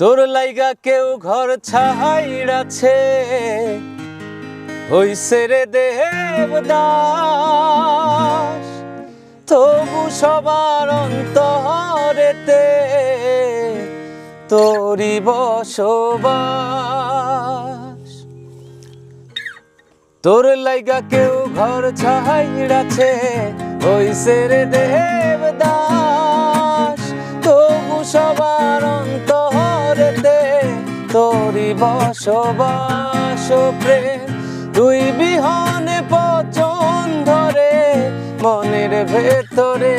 তোর লাইগা কেউ ঘর ছাইড়াছে হইছে রে দেবদাস। তবু সবার অন্তরেতে তোরি বসবাস। তোর লাইগা কেউ ঘর ছাইড়াছে হইছে রে দেবদাস। বসবাস প্রেম। তুই বিহনে পচন ধরে, মনের ভেতরে।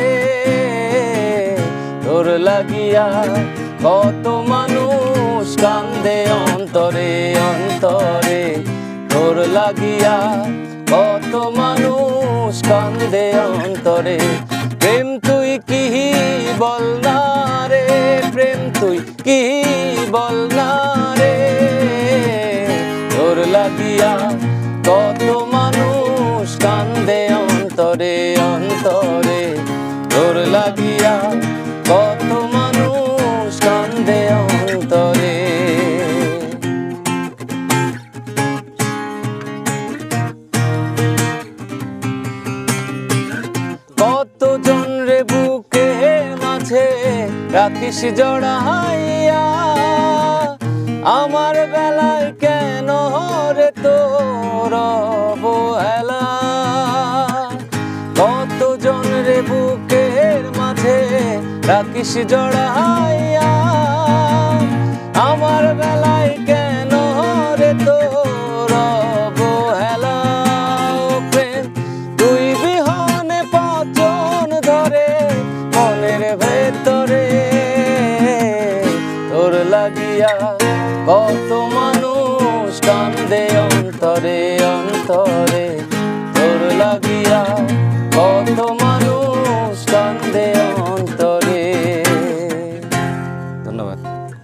তোর লাগিয়া কত মানুষ কান্দে অন্তরে অন্তরে। তোর লাগিয়া কত মানুষ কান্দে অন্তরে। প্রেম তুই কি বল না রে, প্রেম তুই কি বল কত মানুষ কান্দে অন্তরে অন্তরে। তোর লাগিয়া কত মানুষ কান্দে অন্তরে। কতজন রে বুকে মাঝে রাখিস জড়াইয়া? আমার বেলায় কেন রে তোর অবহেলা। কতজন রে বুকের মাঝে রাখিস জড়াইয়া? আমার বেলায় কেন রে তোর অবহেলা? প্রেম, তুই বিহনে পচন ধরে মনের ভেতরে। তোর লাগিয়া কত মানুষ কান্দে অন্তরে অন্তরে। তোর লাগিয়া কত